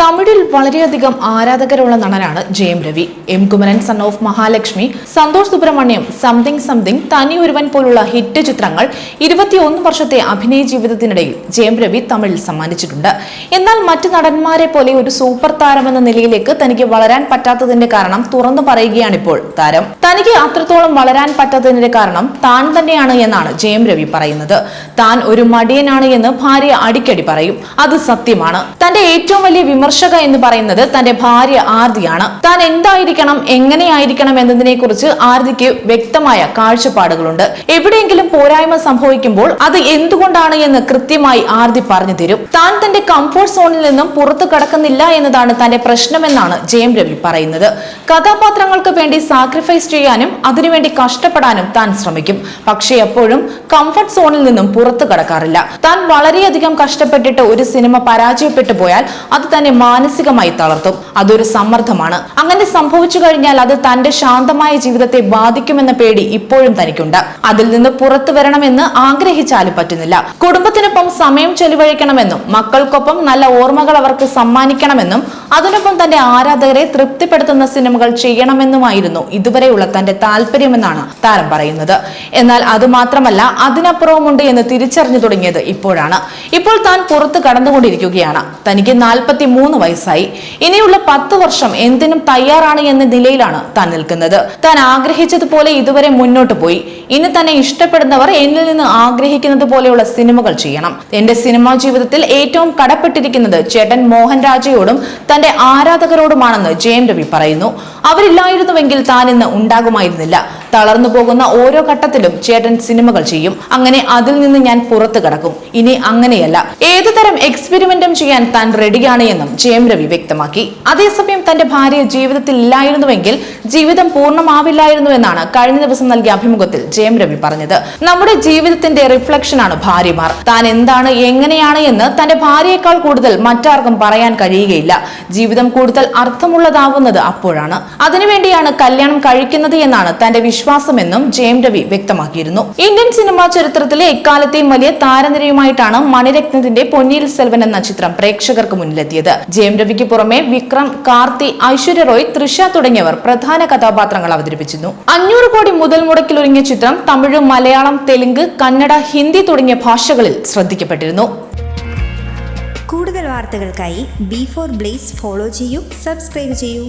തമിഴിൽ വളരെയധികം ആരാധകരുള്ള നടനാണ് Jayam Ravi. M Kumaran son of Mahalakshmi Santosh Subramaniam something something Thani Oruvan പോലുള്ള ഹിറ്റ് ചിത്രങ്ങൾ ഇരുപത്തിയൊന്ന് വർഷത്തെ അഭിനയ ജീവിതത്തിനിടയിൽ ജയം രവി തമിഴിൽ സമ്മാനിച്ചിട്ടുണ്ട്. എന്നാൽ മറ്റ് നടന്മാരെ പോലെ ഒരു സൂപ്പർ താരമെന്ന നിലയിലേക്ക് തനിക്ക് വളരാൻ പറ്റാത്തതിന്റെ കാരണം തുറന്നു പറയുകയാണിപ്പോൾ താരം. തനിക്ക് അത്രത്തോളം വളരാൻ പറ്റാത്തതിന്റെ കാരണം താൻ തന്നെയാണ് എന്നാണ് ജയം രവി പറയുന്നത്. താൻ ഒരു മടിയനാണ് എന്ന് ഭാര്യ അടിക്കടി പറയും. അത് സത്യമാണ്. തന്റെ ഏറ്റവും വലിയ വിമർശക എന്ന് പറയുന്നത് തന്റെ ഭാര്യ ആർതിയാണ്. താൻ എന്തായിരിക്കണം എങ്ങനെയായിരിക്കണം എന്നതിനെ കുറിച്ച് ആർതിക്ക് വ്യക്തമായ കാഴ്ചപ്പാടുകളുണ്ട്. എവിടെയെങ്കിലും പോരായ്മ സംഭവിക്കുമ്പോൾ അത് എന്തുകൊണ്ടാണ് എന്ന് കൃത്യമായി ആർതി പറഞ്ഞു തരും. താൻ തന്റെ കംഫോർട്ട് സോണിൽ നിന്നും പുറത്തു കടക്കുന്നില്ല എന്നതാണ് തന്റെ പ്രശ്നമെന്നാണ് ജയം രവി പറയുന്നത്. കഥാപാത്രങ്ങൾക്ക് വേണ്ടി സാക്രിഫൈസ് ചെയ്യാനും അതിനുവേണ്ടി കഷ്ടപ്പെടാനും താൻ ശ്രമിക്കും. പക്ഷേ എപ്പോഴും കംഫർട്ട് സോണിൽ നിന്നും പുറത്തു കടക്കാറില്ല. താൻ വളരെയധികം കഷ്ടപ്പെട്ടിട്ട് ഒരു സിനിമ പരാജയപ്പെട്ടു പോയാൽ അത് തന്നെ മാനസികമായി തളർത്തും. അതൊരു സമ്മർദ്ദമാണ്. അങ്ങനെ സംഭവിച്ചു കഴിഞ്ഞാൽ അത് തന്റെ ശാന്തമായ ജീവിതത്തെ ബാധിക്കുമെന്ന പേടി ഇപ്പോഴും തനിക്കുണ്ട്. അതിൽ നിന്ന് പുറത്തു വരണമെന്ന് ആഗ്രഹിച്ചാലും പറ്റുന്നില്ല. കുടുംബത്തിനൊപ്പം സമയം ചെലവഴിക്കണമെന്നും മക്കൾക്കൊപ്പം നല്ല ഓർമ്മകൾ അവർക്ക് സമ്മാനിക്കണമെന്നും അതിനൊപ്പം തന്റെ ആരാധകരെ തൃപ്തിപ്പെടുത്തുന്ന സിനിമകൾ ചെയ്യണമെന്നുമായിരുന്നു ഇതുവരെയുള്ള തന്റെ താല്പര്യമെന്നാണ് താരം പറയുന്നത്. എന്നാൽ അത് മാത്രമല്ല അതിനപ്പുറവുമുണ്ട് എന്ന് തിരിച്ചറിഞ്ഞു തുടങ്ങിയത് ഇപ്പോഴാണ്. ഇപ്പോൾ താൻ പുറത്ത് കടന്നുകൊണ്ടിരിക്കുകയാണ്. തനിക്ക് നാൽപ്പത്തി മൂന്ന് വയസ്സായി. ഇനിയുള്ള പത്ത് വർഷം എന്തിനും തയ്യാറാണ് എന്ന നിലയിലാണ് താൻ നിൽക്കുന്നത്. താൻ ആഗ്രഹിച്ചതുപോലെ ഇതുവരെ മുന്നോട്ട് പോയി. ഇനി തന്നെ ഇഷ്ടപ്പെടുന്നവർ എന്നിൽ നിന്ന് ആഗ്രഹിക്കുന്നത് പോലെയുള്ള സിനിമകൾ ചെയ്യണം. എന്റെ സിനിമാ ജീവിതത്തിൽ ഏറ്റവും കടപ്പെട്ടിരിക്കുന്നത് ചേട്ടൻ മോഹൻ രാജയോടും തന്റെ ആരാധകരോടുമാണെന്ന് ജെ എം രവി പറയുന്നു. അവരില്ലായിരുന്നുവെങ്കിൽ താൻ ഇന്ന് ഉണ്ടാകുമായിരുന്നില്ല. തളർന്നു പോകുന്ന ഓരോ ഘട്ടത്തിലും ചേട്ടൻ സിനിമകൾ ചെയ്യും. അങ്ങനെ അതിൽ നിന്ന് ഞാൻ പുറത്തു കടക്കും. ഇനി അങ്ങനെയല്ല. ഏതു തരം എക്സ്പെരിമെന്റും ചെയ്യാൻ താൻ റെഡിയാണ് എന്നും ജയം രവി വ്യക്തമാക്കി. അതേസമയം തന്റെ ഭാര്യ ജീവിതത്തിൽ ഇല്ലായിരുന്നുവെങ്കിൽ ജീവിതം പൂർണമാവില്ലായിരുന്നു എന്നാണ് കഴിഞ്ഞ ദിവസം നൽകിയ അഭിമുഖത്തിൽ ജയം രവി പറഞ്ഞത്. നമ്മുടെ ജീവിതത്തിന്റെ റിഫ്ലക്ഷനാണ് ഭാര്യമാർ. താൻ എന്താണ് എങ്ങനെയാണ് എന്ന് തന്റെ ഭാര്യയെക്കാൾ കൂടുതൽ മറ്റാർക്കും പറയാൻ കഴിയുകയില്ല. ജീവിതം കൂടുതൽ അർത്ഥമുള്ളതാവുന്നത് അപ്പോഴാണ്. അതിനുവേണ്ടിയാണ് കല്യാണം കഴിക്കുന്നത് എന്നാണ് തന്റെ വിശ്വാസമെന്നും ജയം രവി വ്യക്തമാക്കിയിരുന്നു. ഇന്ത്യൻ സിനിമാ ചരിത്രത്തിലെ എക്കാലത്തെയും വലിയ താരനിരയുമായിട്ടാണ് മണിരത്നത്തിന്റെ പൊന്നിയിൽ സെൽവൻ എന്ന ചിത്രം പ്രേക്ഷകർക്ക് മുന്നിലെത്തിയത്. ജയം രവിക്ക് പുറമെ വിക്രം കാർത്തി ഐശ്വര്യ റോയ് തൃഷ തുടങ്ങിയവർ പ്രധാന കഥാപാത്രങ്ങൾ അവതരിപ്പിച്ചിരുന്നു. അഞ്ഞൂറ് കോടി മുതൽ മുടക്കിലൊരുങ്ങിയ ചിത്രം തമിഴ് മലയാളം തെലുങ്ക് കന്നഡ ഹിന്ദി തുടങ്ങിയ ഭാഷകളിൽ ശ്രദ്ധിക്കപ്പെട്ടിരുന്നു. കൂടുതൽ വാർത്തകൾക്കായി ബി ഫോർ ബ്ലേസ് ഫോളോ ചെയ്യൂ സബ്സ്ക്രൈബ് ചെയ്യൂ.